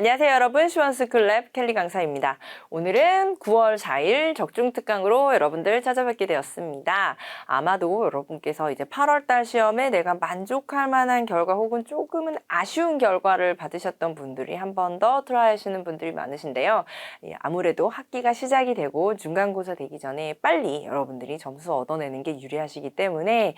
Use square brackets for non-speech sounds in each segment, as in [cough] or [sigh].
안녕하세요 여러분 슈원스쿨랩 켈리 강사입니다. 오늘은 9월 4일 적중특강으로 여러분들 찾아뵙게 되었습니다. 아마도 여러분께서 이제 8월달 시험에 내가 만족할 만한 결과 혹은 조금은 아쉬운 결과를 받으셨던 분들이 한 번 더 트라이 하시는 분들이 많으신데요. 예, 아무래도 학기가 시작이 되고 중간고사 되기 전에 빨리 여러분들이 점수 얻어내는 게 유리하시기 때문에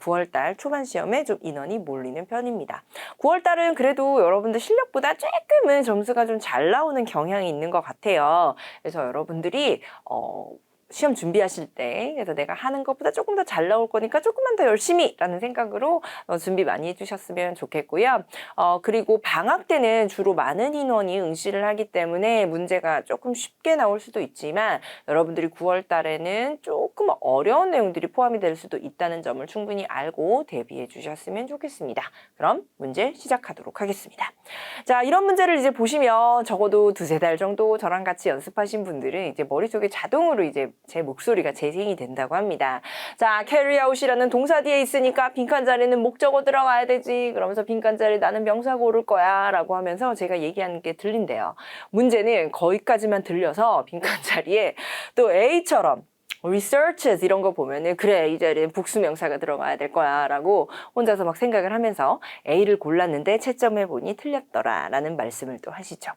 9월달 초반 시험에 좀 인원이 몰리는 편입니다. 9월달은 그래도 여러분들 실력보다 조금은 점수가 좀 잘 나오는 경향이 있는 것 같아요. 그래서 여러분들이 어, 시험 준비하실 때 그래서 내가 하는 것보다 조금 더 잘 나올 거니까 조금만 더 열심히 라는 생각으로 어, 준비 많이 해주셨으면 좋겠고요. 어, 그리고 방학 때는 주로 많은 인원이 응시를 하기 때문에 문제가 조금 쉽게 나올 수도 있지만 여러분들이 9월 달에는 조금 어려운 내용들이 포함이 될 수도 있다는 점을 충분히 알고 대비해 주셨으면 좋겠습니다. 그럼 문제 시작하도록 하겠습니다. 자, 이런 문제를 이제 보시면 적어도 두세 달 정도 저랑 같이 연습하신 분들은 이제 머릿속에 자동으로 이제 제 목소리가 재생이 된다고 합니다. 자, out이라는 동사 뒤에 있으니까 빈칸 자리는 목적어 들어가야 되지. 그러면서 빈칸 자리 나는 명사 고를 거야. 라고 하면서 제가 얘기하는 게 들린대요. 문제는 거기까지만 들려서 빈칸 자리에 또 A처럼 researches 이런 거 보면은 그래 이 자리엔 복수명사가 들어가야 될 거야 라고 혼자서 막 생각을 하면서 A를 골랐는데 채점해 보니 틀렸더라 라는 말씀을 또 하시죠.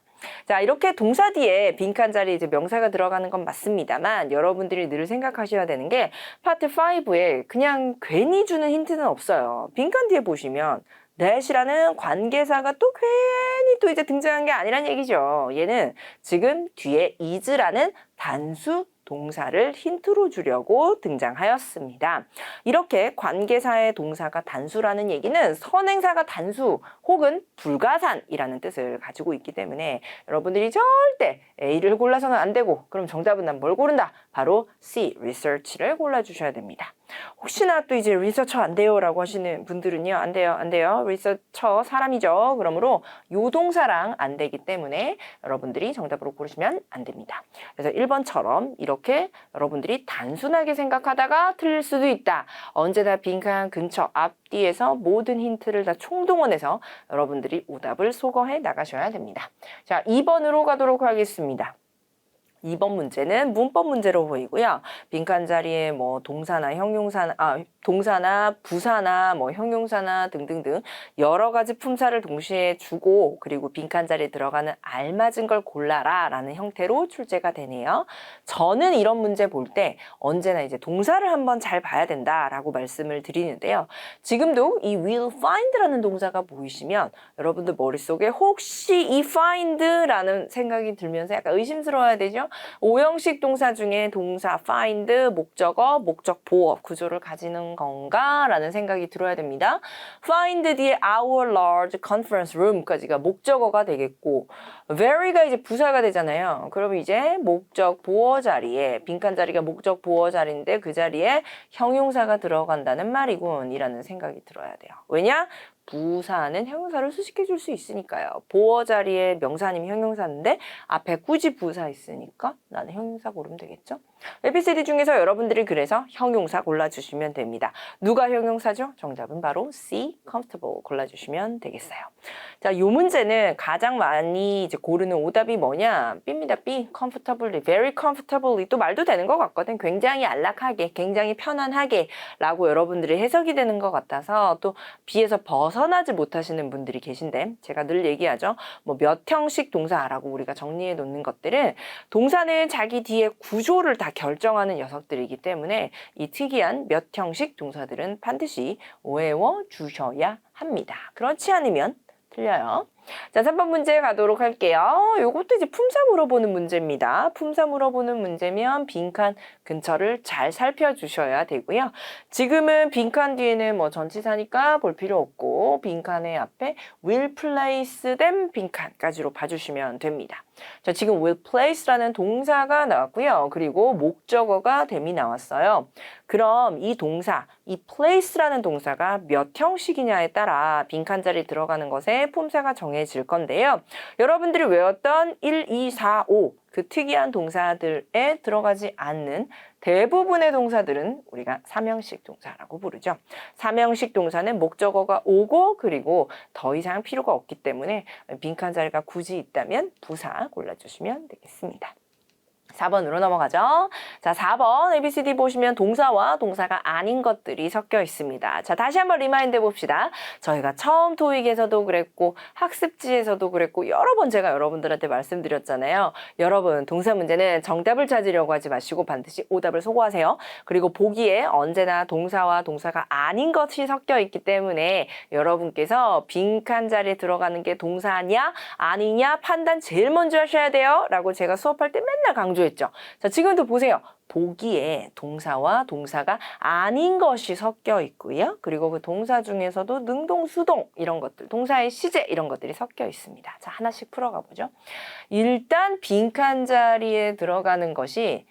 자 이렇게 동사 뒤에 빈칸 자리에 이제 명사가 들어가는 건 맞습니다만 여러분들이 늘 생각하셔야 되는 게 파트 5에 그냥 괜히 주는 힌트는 없어요. 빈칸 뒤에 보시면 that이라는 관계사가 또 괜히 또 이제 등장한 게 아니란 얘기죠. 얘는 지금 뒤에 is라는 단수 동사를 힌트로 주려고 등장하였습니다. 이렇게 관계사의 동사가 단수라는 얘기는 선행사가 단수 혹은 불가산이라는 뜻을 가지고 있기 때문에 여러분들이 절대 A를 골라서는 안 되고 그럼 정답은 난 뭘 고른다? 바로 C, research를 골라주셔야 됩니다. 혹시나 또 이제 리서처 안 돼요 라고 하시는 분들은요 안 돼요 안 돼요. 리서처 사람이죠. 그러므로 요동사랑 안 되기 때문에 여러분들이 정답으로 고르시면 안 됩니다. 그래서 1번처럼 이렇게 여러분들이 단순하게 생각하다가 틀릴 수도 있다. 언제나 빈칸 근처 앞뒤에서 모든 힌트를 다 총동원해서 여러분들이 오답을 소거해 나가셔야 됩니다. 자 2번으로 가도록 하겠습니다 2번 문제는 문법 문제로 보이고요. 빈칸 자리에 뭐 동사나 형용사나 아 동사나 부사나 뭐 형용사나 등등등 여러 가지 품사를 동시에 주고 그리고 빈칸 자리에 들어가는 알맞은 걸 골라라라는 형태로 출제가 되네요. 저는 이런 문제 볼 때 언제나 이제 동사를 한번 잘 봐야 된다라고 말씀을 드리는데요. 지금도 이 will find라는 동사가 보이시면 여러분들 머릿속에 혹시 이 find라는 생각이 들면서 약간 의심스러워야 되죠? 오형식 동사 중에 동사 find, 목적어, 목적 보어 구조를 가지는 건가? 라는 생각이 들어야 됩니다. find 뒤에 our large conference room까지가 목적어가 되겠고 very가 이제 부사가 되잖아요. 그럼 이제 목적 보어 자리에 빈칸 자리가 목적 보어 자리인데 그 자리에 형용사가 들어간다는 말이군 이라는 생각이 들어야 돼요. 왜냐? 부사는 형용사를 수식해 줄 수 있으니까요. 보어 자리에 명사 아니면 형용사인데 앞에 굳이 부사 있으니까 나는 형용사 고르면 되겠죠? 에피소드 중에서 여러분들이 그래서 형용사 골라주시면 됩니다. 누가 형용사죠? 정답은 바로 C, comfortable 골라주시면 되겠어요. 자, 이 문제는 가장 많이 이제 고르는 오답이 뭐냐? B입니다. B, comfortably, very comfortably 또 말도 되는 것 같거든. 굉장히 안락하게, 굉장히 편안하게 라고 여러분들이 해석이 되는 것 같아서 또 B에서 벗어나지 못하시는 분들이 계신데 제가 늘 얘기하죠. 뭐 몇 형식 동사라고 우리가 정리해 놓는 것들은 동사는 자기 뒤에 구조를 다 결정하는 녀석들이기 때문에 이 특이한 몇 형식 동사들은 반드시 외워 주셔야 합니다. 그렇지 않으면 틀려요. 자, 3번 문제 가도록 할게요. 요것도 이제 품사 물어보는 문제입니다. 품사 물어보는 문제면 빈칸 근처를 잘 살펴주셔야 되고요. 지금은 빈칸 뒤에는 뭐 전치사니까 볼 필요 없고 빈칸의 앞에 will place them 빈칸까지로 봐주시면 됩니다. 자, 지금 will place라는 동사가 나왔고요. 그리고 목적어가 them이 나왔어요. 그럼 이 동사, 이 place라는 동사가 몇 형식이냐에 따라 빈칸 자리 들어가는 것에 품사가 정해 정해질 건데요. 여러분들이 외웠던 1, 2, 4, 5, 그 특이한 동사들에 들어가지 않는 대부분의 동사들은 우리가 삼형식 동사라고 부르죠. 삼형식 동사는 목적어가 오고 그리고 더 이상 필요가 없기 때문에 빈칸 자리가 굳이 있다면 부사 골라주시면 되겠습니다. 4번으로 넘어가죠. 자, 4번 ABCD 보시면 동사와 동사가 아닌 것들이 섞여 있습니다. 자, 다시 한번 리마인드 해봅시다. 저희가 처음 토익에서도 그랬고 학습지에서도 그랬고 여러 번 제가 여러분들한테 말씀드렸잖아요. 여러분 동사 문제는 정답을 찾으려고 하지 마시고 반드시 오답을 소거하세요. 그리고 보기에 언제나 동사와 동사가 아닌 것이 섞여 있기 때문에 여러분께서 빈칸 자리에 들어가는 게 동사냐 아니냐 판단 제일 먼저 하셔야 돼요. 라고 제가 수업할 때 맨날 강조 했죠. 자, 지금도 보세요. 보기에 동사와 동사가 아닌 것이 섞여 있고요. 그리고 그 동사 중에서도 능동, 수동 이런 것들, 동사의 시제 이런 것들이 섞여 있습니다. 자, 하나씩 풀어가 보죠. 일단 빈칸 자리에 들어가는 것이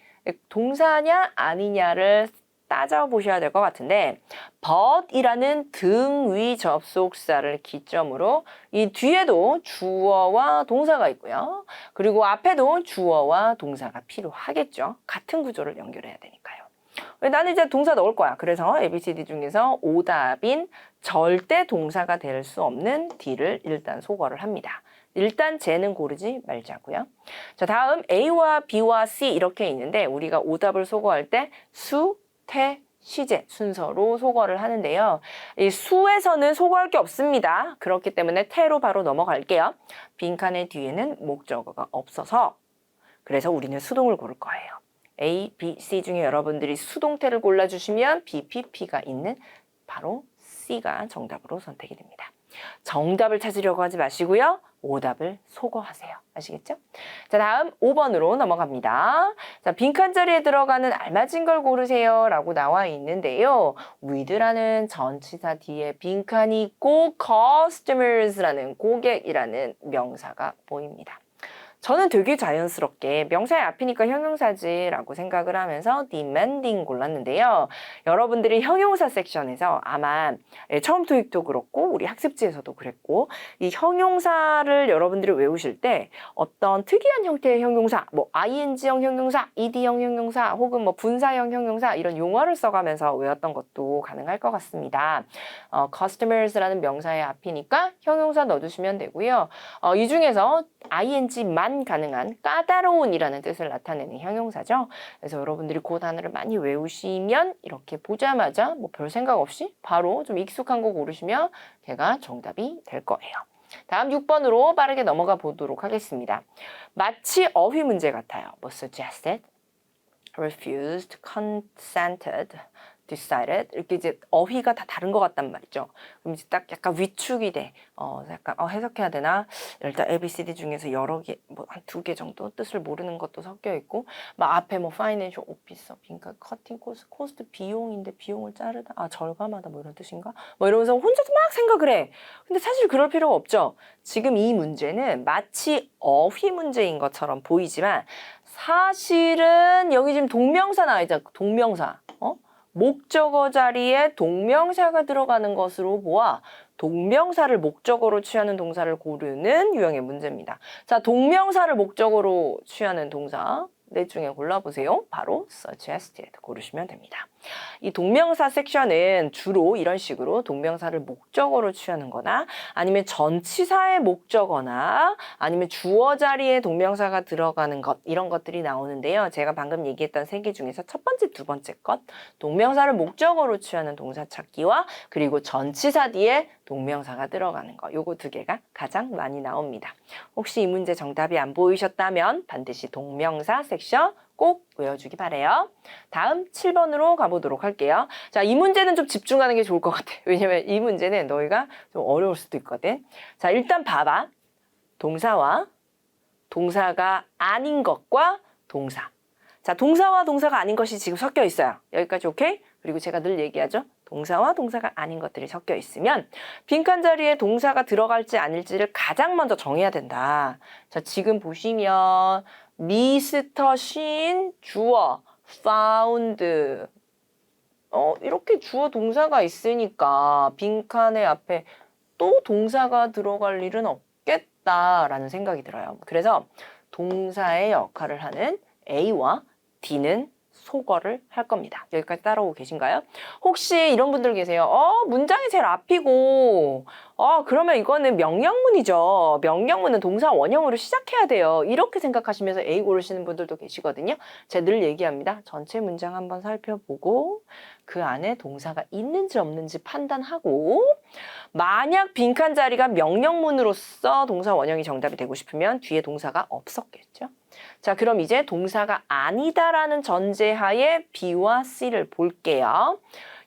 동사냐 아니냐를 따져보셔야 될 것 같은데 but이라는 등위 접속사를 기점으로 이 뒤에도 주어와 동사가 있고요. 그리고 앞에도 주어와 동사가 필요하겠죠. 같은 구조를 연결해야 되니까요. 왜 나는 이제 동사 넣을 거야. 그래서 ABCD 중에서 오답인 절대 동사가 될 수 없는 D를 일단 소거를 합니다. 일단 쟤는 고르지 말자고요. 자, 다음 A와 B와 C 이렇게 있는데 우리가 오답을 소거할 때 수, 태, 시제 순서로 소거를 하는데요. 이 수에서는 소거할 게 없습니다. 그렇기 때문에 태로 바로 넘어갈게요. 빈칸의 뒤에는 목적어가 없어서 그래서 우리는 수동을 고를 거예요. A, B, C 중에 여러분들이 수동태를 골라주시면 B, P, P가 있는 바로 C가 정답으로 선택이 됩니다. 정답을 찾으려고 하지 마시고요. 오답을 소거하세요. 아시겠죠? 자, 다음 5번으로 넘어갑니다. 자, 빈칸 자리에 들어가는 알맞은 걸 고르세요. 라고 나와 있는데요. with라는 전치사 뒤에 빈칸이 있고 customers라는 고객이라는 명사가 보입니다. 저는 되게 자연스럽게 명사의 앞이니까 형용사지라고 생각을 하면서 demanding 골랐는데요. 여러분들이 형용사 섹션에서 아마 예, 처음 토익도 그렇고 우리 학습지에서도 그랬고 이 형용사를 여러분들이 외우실 때 어떤 특이한 형태의 형용사, 뭐 ing형 형용사, ed형 형용사 혹은 뭐 분사형 형용사 이런 용어를 써가면서 외웠던 것도 가능할 것 같습니다. 어, customers라는 명사의 앞이니까 형용사 넣어주시면 되고요. 어, 이 중에서 ing만 가능한 까다로운이라는 뜻을 나타내는 형용사죠. 그래서 여러분들이 그 단어를 많이 외우시면 이렇게 보자마자 뭐 별 생각 없이 바로 좀 익숙한 거 고르시면 걔가 정답이 될 거예요. 다음 6번으로 빠르게 넘어가 보도록 하겠습니다. 마치 어휘 문제 같아요. 뭐 suggested, refused, consented, decided 이렇게 이제 어휘가 다 다른 것 같단 말이죠. 그럼 이제 딱 약간 위축이 돼. 어, 약간 어, 해석해야 되나? 일단 A, B, C, D 중에서 여러 개, 뭐 한 두 개 정도 뜻을 모르는 것도 섞여 있고, 막 앞에 뭐 financial officer, 그러니까 커팅 코스, 코스트 비용인데 비용을 자르다, 아 절감하다 뭐 이런 뜻인가? 뭐 이러면서 혼자서 막 생각을 해. 근데 사실 그럴 필요가 없죠. 지금 이 문제는 마치 어휘 문제인 것처럼 보이지만 사실은 여기 지금 동명사 나와 있잖아. 동명사. 어? 목적어 자리에 동명사가 들어가는 것으로 보아 동명사를 목적어로 취하는 동사를 고르는 유형의 문제입니다. 자, 동명사를 목적어로 취하는 동사 넷 중에 골라보세요. 바로 suggested 고르시면 됩니다. 이 동명사 섹션은 주로 이런 식으로 동명사를 목적어로 취하는 거나 아니면 전치사의 목적어나 아니면 주어 자리에 동명사가 들어가는 것 이런 것들이 나오는데요. 제가 방금 얘기했던 세 개 중에서 첫 번째, 두 번째 것 동명사를 목적어로 취하는 동사 찾기와 그리고 전치사 뒤에 동명사가 들어가는 거 요거 두 개가 가장 많이 나옵니다. 혹시 이 문제 정답이 안 보이셨다면 반드시 동명사 섹션 꼭 외워주기 바래요. 다음 7번으로 가보도록 할게요. 자, 이 문제는 좀 집중하는 게 좋을 것 같아. [laughs] 왜냐면 이 문제는 너희가 좀 어려울 수도 있거든. 자, 일단 봐봐. 동사와 동사가 아닌 것과 동사. 자, 동사와 동사가 아닌 것이 지금 섞여 있어요. 여기까지 오케이? 그리고 제가 늘 얘기하죠. 동사와 동사가 아닌 것들이 섞여 있으면 빈칸 자리에 동사가 들어갈지 아닐지를 가장 먼저 정해야 된다. 자, 지금 보시면 미스터 신 주어 found 어 이렇게 주어 동사가 있으니까 빈칸의 앞에 또 동사가 들어갈 일은 없겠죠. 없었다라는 생각이 들어요. 그래서 동사의 역할을 하는 A와 D는 소거를 할 겁니다. 여기까지 따라오고 계신가요? 혹시 이런 분들 계세요? 어, 문장이 제일 앞이고, 어, 그러면 이거는 명령문이죠. 명령문은 동사 원형으로 시작해야 돼요. 이렇게 생각하시면서 A 고르시는 분들도 계시거든요. 제가 늘 얘기합니다. 전체 문장 한번 살펴보고, 그 안에 동사가 있는지 없는지 판단하고, 만약 빈칸 자리가 명령문으로서 동사 원형이 정답이 되고 싶으면 뒤에 동사가 없었겠죠. 자, 그럼 이제 동사가 아니다라는 전제하에 B와 C를 볼게요.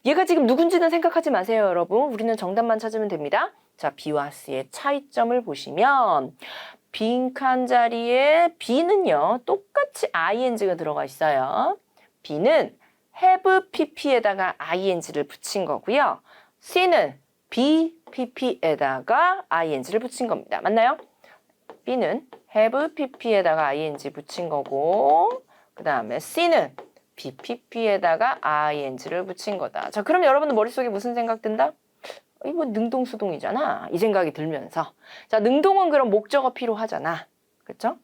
얘가 지금 누군지는 생각하지 마세요, 여러분. 우리는 정답만 찾으면 됩니다. 자, B와 C의 차이점을 보시면 빈칸 자리에 B는요, 똑같이 ing가 들어가 있어요. B는 have pp에다가 ing를 붙인 거고요. C는 be pp에다가 ing를 붙인 겁니다. 맞나요? B는 have pp에다가 ing 붙인 거고 그 다음에 C는 bpp에다가 ing를 붙인 거다. 자, 그럼 여러분들 머릿속에 무슨 생각 든다? 이거 능동수동이잖아. 이 생각이 들면서 자, 능동은 그럼 목적어 필요하잖아. 그렇죠?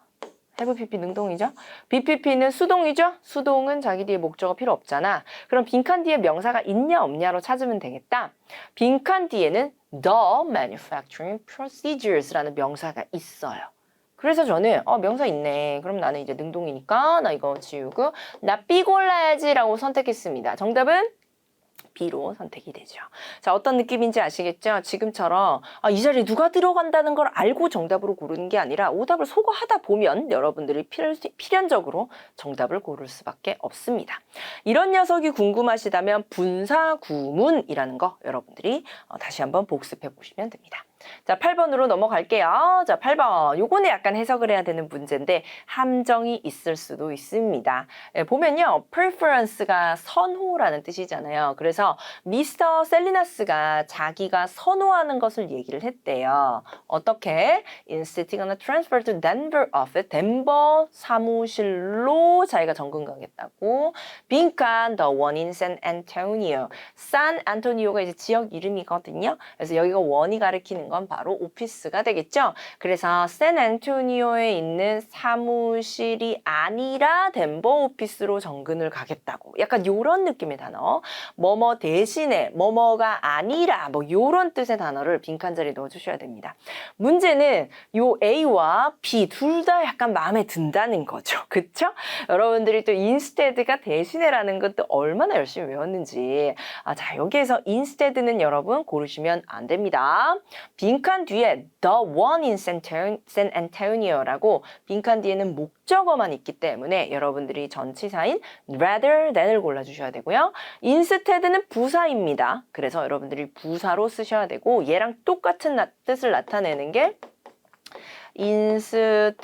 Have pp 능동이죠. bpp는 수동이죠. 수동은 자기 뒤에 목적어 필요 없잖아. 그럼 빈칸 뒤에 명사가 있냐 없냐로 찾으면 되겠다. 빈칸 뒤에는 the manufacturing procedures라는 명사가 있어요. 그래서 저는 어 명사 있네. 그럼 나는 이제 능동이니까 나 이거 지우고 나 B 골라야지라고 선택했습니다. 정답은 B로 선택이 되죠. 자, 어떤 느낌인지 아시겠죠? 지금처럼 아, 이 자리에 누가 들어간다는 걸 알고 정답으로 고르는 게 아니라 오답을 소거하다 보면 여러분들이 필, 필연적으로 정답을 고를 수밖에 없습니다. 이런 녀석이 궁금하시다면 분사구문이라는 거 여러분들이 어, 다시 한번 복습해 보시면 됩니다. 자, 8번으로 넘어갈게요. 자, 8번. 요거는 약간 해석을 해야 되는 문제인데 함정이 있을 수도 있습니다. 예, 보면요. preference가 선호라는 뜻이잖아요. 그래서 미스터 셀리나스가 자기가 선호하는 것을 얘기를 했대요. 어떻게? Instead gonna transfer to Denver office. 덴버 사무실로 자기가 정근 가겠다고. 빈칸 the one in San Antonio. 산 안토니오가 이제 지역 이름이거든요. 그래서 여기가 원이 가리키는 건 바로 오피스가 되겠죠. 그래서 샌안토니오에 있는 사무실이 아니라 덴버 오피스로 정근을 가겠다고. 약간 요런 느낌의 단어. 뭐뭐 대신에 뭐뭐가 아니라 뭐 요런 뜻의 단어를 빈칸 자리에 넣어 주셔야 됩니다. 문제는 요 A와 B 둘 다 약간 마음에 든다는 거죠. 그쵸? 여러분들이 또 instead가 대신에라는 것도 얼마나 열심히 외웠는지. 아, 자, 여기에서 instead는 여러분 고르시면 안 됩니다. 빈칸 뒤에 the one in San Antonio- San Antonio라고 빈칸 뒤에는 목적어만 있기 때문에 여러분들이 전치사인 rather than을 골라주셔야 되고요. instead는 부사입니다. 그래서 여러분들이 부사로 쓰셔야 되고 얘랑 똑같은 나- 뜻을 나타내는 게 instead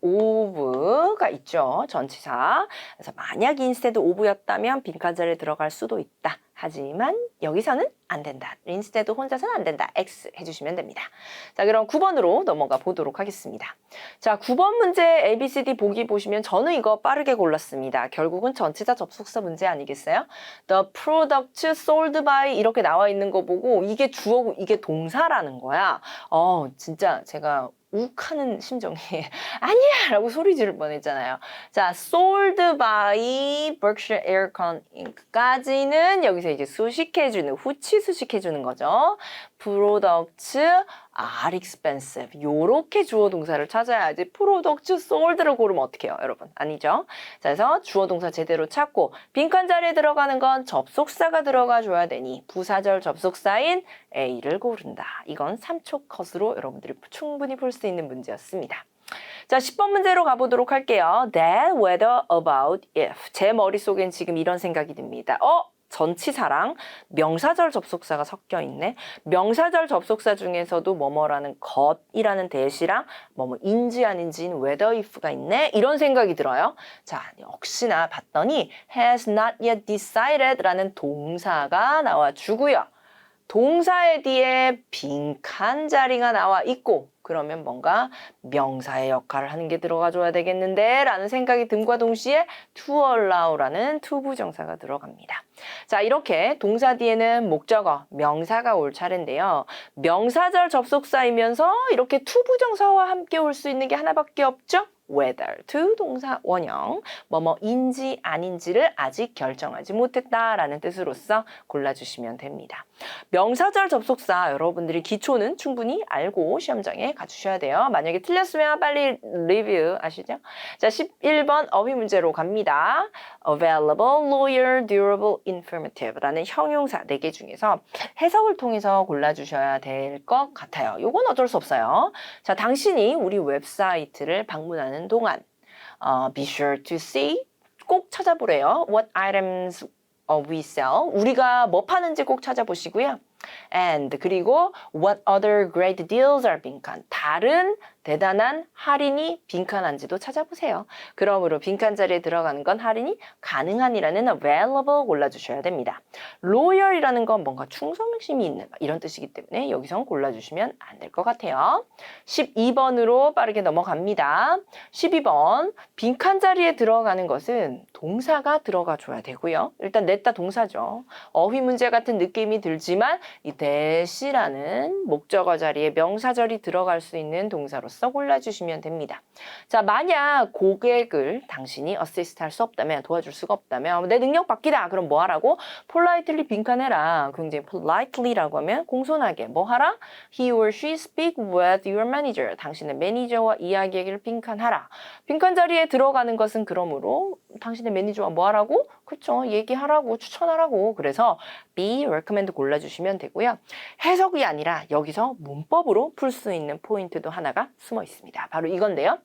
of가 있죠. 전치사. 그래서 만약 instead of였다면 빈칸 자리에 들어갈 수도 있다. 하지만 여기서는 안 된다. instead 혼자서는 안 된다. X 해주시면 됩니다. 자, 그럼 9번으로 넘어가 보도록 하겠습니다. 자, 9번 문제 A, B, C, D 보기 보시면 저는 이거 빠르게 골랐습니다. 결국은 전치사 접속사 문제 아니겠어요? The product sold by 이렇게 나와 있는 거 보고 이게 주어고 이게 동사라는 거야. 어, 진짜 제가 욱하는 심정이 [laughs] 아니야! 라고 소리 지를 뻔했잖아요. 자, sold by Berkshire Aircon Inc.까지는 여기서 이제 수식해주는, 후치 수식해주는 거죠. products are expensive. 요렇게 주어 동사를 찾아야지 products sold를 고르면 어떡해요, 여러분? 아니죠? 자, 그래서 주어 동사 제대로 찾고 빈칸 자리에 들어가는 건 접속사가 들어가 줘야 되니 부사절 접속사인 A를 고른다. 이건 3초 컷으로 여러분들이 충분히 풀 수 있는 문제였습니다. 자, 10번 문제로 가보도록 할게요. That, whether, about, if. 제 머릿속엔 지금 이런 생각이 듭니다. 어? 전치사랑 명사절 접속사가 섞여 있네. 명사절 접속사 중에서도 뭐뭐라는 것이라는 대시랑 뭐뭐 인지 아닌지인 whether if가 있네. 이런 생각이 들어요. 자, 역시나 봤더니 has not yet decided라는 동사가 나와 주고요. 동사의 뒤에 빈칸 자리가 나와 있고 그러면 뭔가 명사의 역할을 하는 게 들어가 줘야 되겠는데 라는 생각이 듦과 동시에 to allow라는 to 부정사가 들어갑니다. 자 이렇게 동사 뒤에는 목적어, 명사가 올 차례인데요. 명사절 접속사이면서 이렇게 to 부정사와 함께 올 수 있는 게 하나밖에 없죠. whether to 동사 원형 뭐뭐인지 아닌지를 아직 결정하지 못했다라는 뜻으로서 골라주시면 됩니다. 명사절 접속사 여러분들이 기초는 충분히 알고 시험장에 가주셔야 돼요. 만약에 틀렸으면 빨리 리뷰 아시죠? 자 11번 어휘 문제로 갑니다. available, lawyer, durable, informative라는 형용사 4개 중에서 해석을 통해서 골라주셔야 될 것 같아요. 요건 어쩔 수 없어요. 자, 당신이 우리 웹사이트를 방문하는 동안 어, be sure to see 꼭 찾아보래요. What items 어, we sell. 우리가 뭐 파는지 꼭 찾아보시고요. And 그리고 what other great deals are 빈칸. 다른 대단한 할인이 빈칸한지도 찾아보세요. 그러므로 빈칸 자리에 들어가는 건 할인이 가능한이라는 available 골라주셔야 됩니다. loyal이라는 건 뭔가 충성심이 있는 이런 뜻이기 때문에 여기서 골라주시면 안 될 것 같아요. 12번으로 빠르게 넘어갑니다. 12번 빈칸 자리에 들어가는 것은 동사가 들어가 줘야 되고요. 일단 냈다 동사죠. 어휘 문제 같은 느낌이 들지만 이 대시라는 목적어 자리에 명사절이 들어갈 수 있는 동사로 서 골라주시면 됩니다. 자, 만약 고객을 당신이 어시스트 할 수 없다면 도와줄 수가 없다면 내 능력 밖이다. 그럼 뭐 하라고? politely 빈칸해라. 굉장히 politely라고 하면 공손하게 뭐 하라? He or she speak with your manager. 당신의 매니저와 이야기를 빈칸하라. 빈칸 자리에 들어가는 것은 그러므로 당신의 매니저와 뭐 하라고? 그렇죠. 얘기하라고 추천하라고. 그래서 be recommend 골라주시면 되고요. 해석이 아니라 여기서 문법으로 풀 수 있는 포인트도 하나가 숨어 있습니다. 바로 이건데요.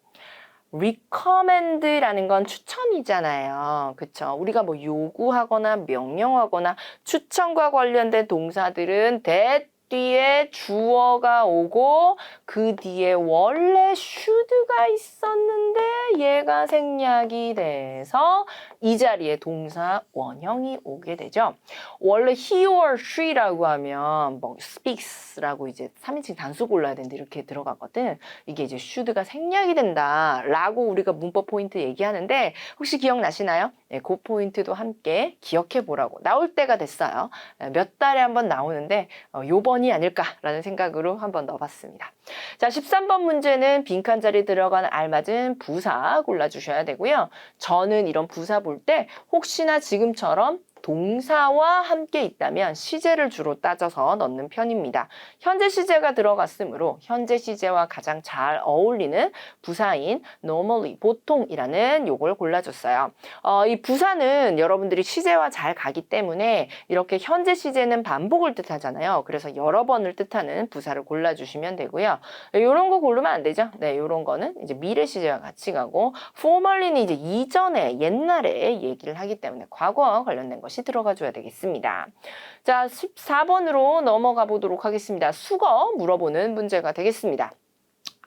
recommend라는 건 추천이잖아요. 그쵸? 우리가 뭐 요구하거나 명령하거나 추천과 관련된 동사들은 대 뒤에 주어가 오고 그 뒤에 원래 should가 있었는데 얘가 생략이 돼서 이 자리에 동사 원형이 오게 되죠. 원래 he or she라고 하면 뭐 speaks라고 이제 3인칭 단수 골라야 되는데 이렇게 들어가거든. 이게 이제 should가 생략이 된다라고 우리가 문법 포인트 얘기하는데 혹시 기억나시나요? 네, 그 포인트도 함께 기억해 보라고 나올 때가 됐어요. 네, 몇 달에 한 번 나오는데 어, 요번이 아닐까라는 생각으로 한번 넣어봤습니다. 자, 13번 문제는 빈칸 자리 들어간 알맞은 부사 골라주셔야 되고요. 저는 이런 부사 볼 때 혹시나 지금처럼 동사와 함께 있다면 시제를 주로 따져서 넣는 편입니다. 현재 시제가 들어갔으므로 현재 시제와 가장 잘 어울리는 부사인 normally, 보통이라는 요걸 골라줬어요. 어, 이 부사는 여러분들이 시제와 잘 가기 때문에 이렇게 현재 시제는 반복을 뜻하잖아요. 그래서 여러 번을 뜻하는 부사를 골라주시면 되고요. 이런 거 고르면 안 되죠. 네, 이런 거는 이제 미래 시제와 같이 가고 formerly는 이제 이전에 옛날에 얘기를 하기 때문에 과거와 관련된 것이 들어가 줘야 되겠습니다. 자, 14번으로 넘어가 보도록 하겠습니다. 수거 물어보는 문제가 되겠습니다.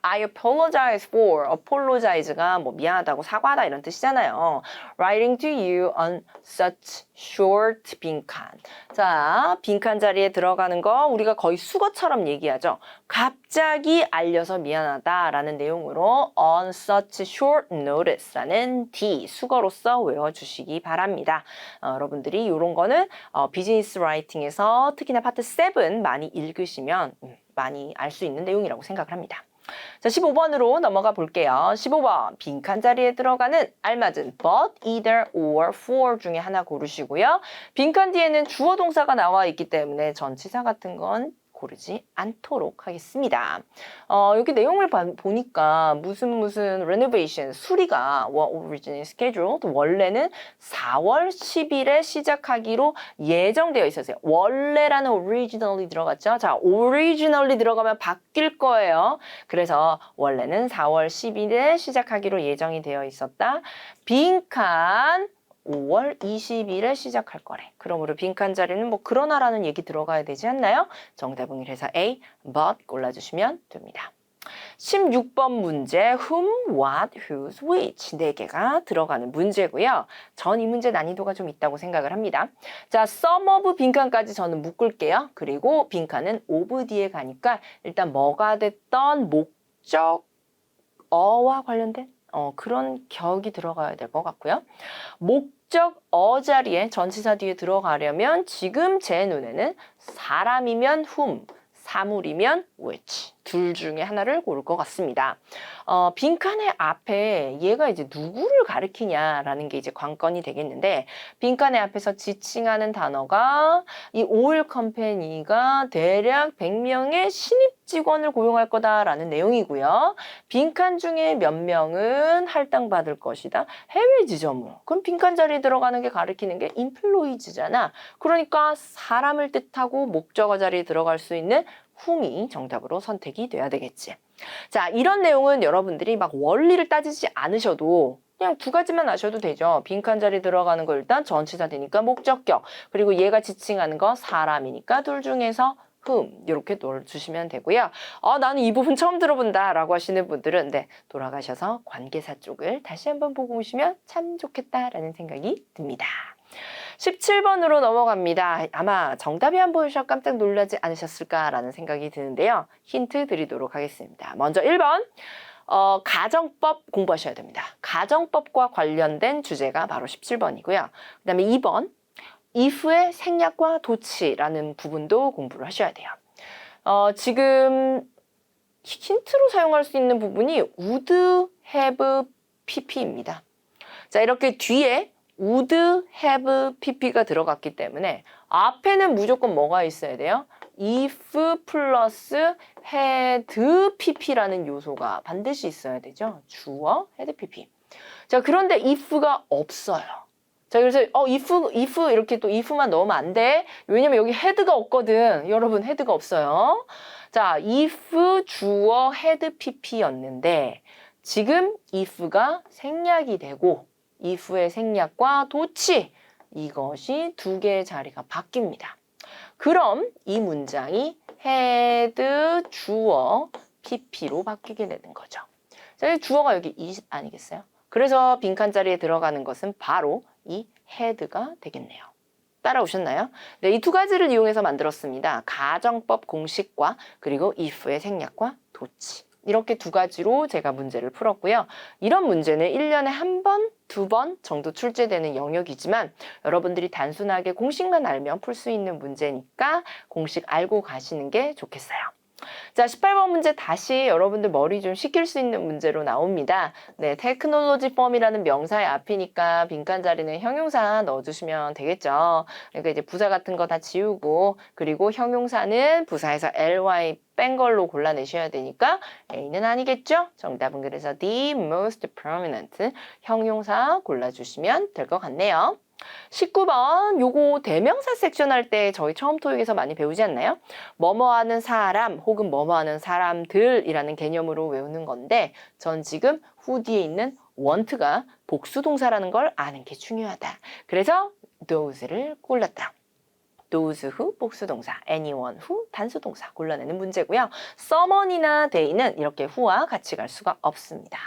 I apologize for. apologize가 뭐 미안하다고 사과하다 이런 뜻이잖아요. Writing to you on such short 빈칸. 자, 빈칸 자리에 들어가는 거 우리가 거의 수거처럼 얘기하죠. 갑자기 알려서 미안하다라는 내용으로 on such short notice라는 D 수거로서 외워주시기 바랍니다. 어, 여러분들이 이런 거는 어, 비즈니스 라이팅에서 특히나 파트 7 많이 읽으시면 음, 많이 알 수 있는 내용이라고 생각을 합니다. 자, 15번으로 넘어가 볼게요. 15번. 빈칸 자리에 들어가는 알맞은 but, either, or, for 중에 하나 고르시고요. 빈칸 뒤에는 주어 동사가 나와 있기 때문에 전치사 같은 건 고르지 않도록 하겠습니다. 어, 여기 내용을 봐, 보니까 무슨 무슨 renovation 수리가 were originally scheduled 원래는 4월 10일에 시작하기로 예정되어 있었어요. 원래라는 originally 들어갔죠. 자, originally 들어가면 바뀔 거예요. 그래서 원래는 4월 10일에 시작하기로 예정이 되어 있었다. 빈칸 5월 20일에 시작할 거래. 그러므로 빈칸 자리는 뭐 그러나라는 얘기 들어가야 되지 않나요? 정답은 그래서 A, but 골라주시면 됩니다. 16번 문제 whom, what, whose, which 네 개가 들어가는 문제고요. 전 이 문제 난이도가 좀 있다고 생각을 합니다. 자, some of 빈칸까지 저는 묶을게요. 그리고 빈칸은 of 뒤에 가니까 일단 뭐가 됐던 목적 어와 관련된 어, 그런 격이 들어가야 될 것 같고요. 목적 어 자리에 전치사 뒤에 들어가려면 지금 제 눈에는 사람이면 whom, 사물이면 which 둘 중에 하나를 고를 것 같습니다. 어, 빈칸의 앞에 얘가 이제 누구를 가리키냐라는 게 이제 관건이 되겠는데 빈칸의 앞에서 지칭하는 단어가 이 오일 컴퍼니가 대략 100명의 신입 직원을 고용할 거다라는 내용이고요. 빈칸 중에 몇 명은 할당받을 것이다. 해외 지점으로. 그럼 빈칸 자리에 들어가는 게 가리키는 게 인플로이즈잖아. 그러니까 사람을 뜻하고 목적어 자리에 들어갈 수 있는 whom이 정답으로 선택이 돼야 되겠지. 자, 이런 내용은 여러분들이 막 원리를 따지지 않으셔도 그냥 두 가지만 아셔도 되죠. 빈칸 자리 들어가는 거 일단 전치사 되니까 목적격. 그리고 얘가 지칭하는 거 사람이니까 둘 중에서 whom 이렇게 넣어주시면 되고요. 어, 나는 이 부분 처음 들어본다 라고 하시는 분들은 네, 돌아가셔서 관계사 쪽을 다시 한번 보고 오시면 참 좋겠다라는 생각이 듭니다. 17번으로 넘어갑니다. 아마 정답이 안 보이셔 깜짝 놀라지 않으셨을까라는 생각이 드는데요. 힌트 드리도록 하겠습니다. 먼저 1번. 어, 가정법 공부하셔야 됩니다. 가정법과 관련된 주제가 바로 17번이고요. 그 다음에 2번. if의 생략과 도치라는 부분도 공부를 하셔야 돼요. 어, 지금 힌트로 사용할 수 있는 부분이 would have pp입니다. 자, 이렇게 뒤에 would have pp가 들어갔기 때문에 앞에는 무조건 뭐가 있어야 돼요? if 플러스 had pp라는 요소가 반드시 있어야 되죠. 주어 had pp. 자, 그런데 if가 없어요. 자, 그래서 어 if if 이렇게 또 if만 넣으면 안 돼. 왜냐면 여기 head가 없거든. 여러분 head가 없어요. 자, if 주어 had pp였는데 지금 if가 생략이 되고 if의 생략과 도치 이것이 두 개의 자리가 바뀝니다. 그럼 이 문장이 had 주어 pp로 바뀌게 되는 거죠. 자, 이 주어가 여기 is 아니겠어요? 그래서 빈칸 자리에 들어가는 것은 바로 이 had가 되겠네요. 따라오셨나요? 네, 이 두 가지를 이용해서 만들었습니다. 가정법 공식과 그리고 if의 생략과 도치. 이렇게 두 가지로 제가 문제를 풀었고요. 이런 문제는 1년에 한 번, 두 번 정도 출제되는 영역이지만 여러분들이 단순하게 공식만 알면 풀 수 있는 문제니까 공식 알고 가시는 게 좋겠어요. 자, 18번 문제 다시 여러분들 머리 좀 식힐 수 있는 문제로 나옵니다. 네, 테크놀로지 펌이라는 명사의 앞이니까 빈칸 자리는 형용사 넣어주시면 되겠죠. 그러니까 이제 부사 같은 거 다 지우고 그리고 형용사는 부사에서 ly 뺀 걸로 골라내셔야 되니까 A는 아니겠죠? 정답은 그래서 the most prominent 형용사 골라주시면 될 것 같네요. 19번 요거 대명사 섹션 할 때 저희 처음 토익에서 많이 배우지 않나요? 뭐뭐 하는 사람 혹은 뭐뭐 하는 사람들이라는 개념으로 외우는 건데 전 지금 후 뒤에 있는 want가 복수 동사라는 걸 아는 게 중요하다. 그래서 those를 골랐다. Those who 복수동사, anyone who 단수동사 골라내는 문제고요. summon이나 day는 이렇게 who와 같이 갈 수가 없습니다.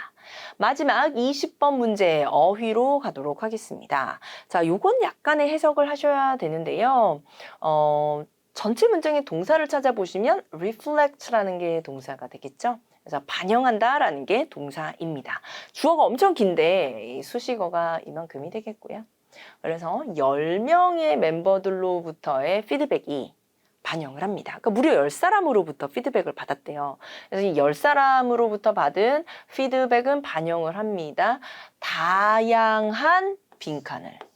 마지막 20번 문제 어휘로 가도록 하겠습니다. 자, 요건 약간의 해석을 하셔야 되는데요. 어, 전체 문장의 동사를 찾아보시면 reflect라는 게 동사가 되겠죠. 그래서 반영한다라는 게 동사입니다. 주어가 엄청 긴데 이 수식어가 이만큼이 되겠고요. 그래서 10명의 멤버들로부터의 피드백이 반영을 합니다. 그러니까 무려 10사람으로부터 피드백을 받았대요. 그래서 이 10사람으로부터 받은 피드백은 반영을 합니다. 다양한 빈칸을.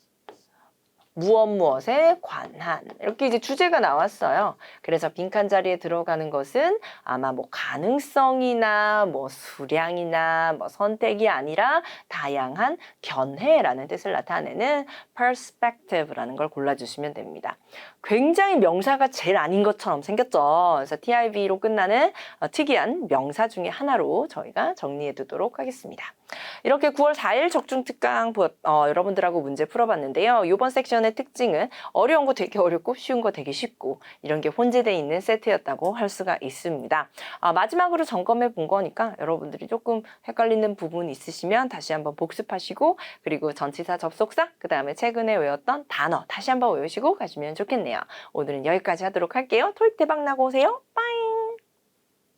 무엇 무엇에 관한 이렇게 이제 주제가 나왔어요. 그래서 빈칸 자리에 들어가는 것은 아마 뭐 가능성이나 뭐 수량이나 뭐 선택이 아니라 다양한 견해라는 뜻을 나타내는 perspective라는 걸 골라주시면 됩니다. 굉장히 명사가 제일 아닌 것처럼 생겼죠. 그래서 TIV로 끝나는 어, 특이한 명사 중에 하나로 저희가 정리해 두도록 하겠습니다. 이렇게 9월 4일 적중 특강 보- 어, 여러분들하고 문제 풀어봤는데요. 이번 섹션은 시연의 특징은 어려운 거 되게 어렵고 쉬운 거 되게 쉽고 이런 게 혼재되어 있는 세트였다고 할 수가 있습니다. 아, 마지막으로 점검해 본 거니까 여러분들이 조금 헷갈리는 부분 있으시면 다시 한번 복습하시고 그리고 전치사 접속사 그 다음에 최근에 외웠던 단어 다시 한번 외우시고 가시면 좋겠네요. 오늘은 여기까지 하도록 할게요. 토익 대박 나고 오세요. 빠잉!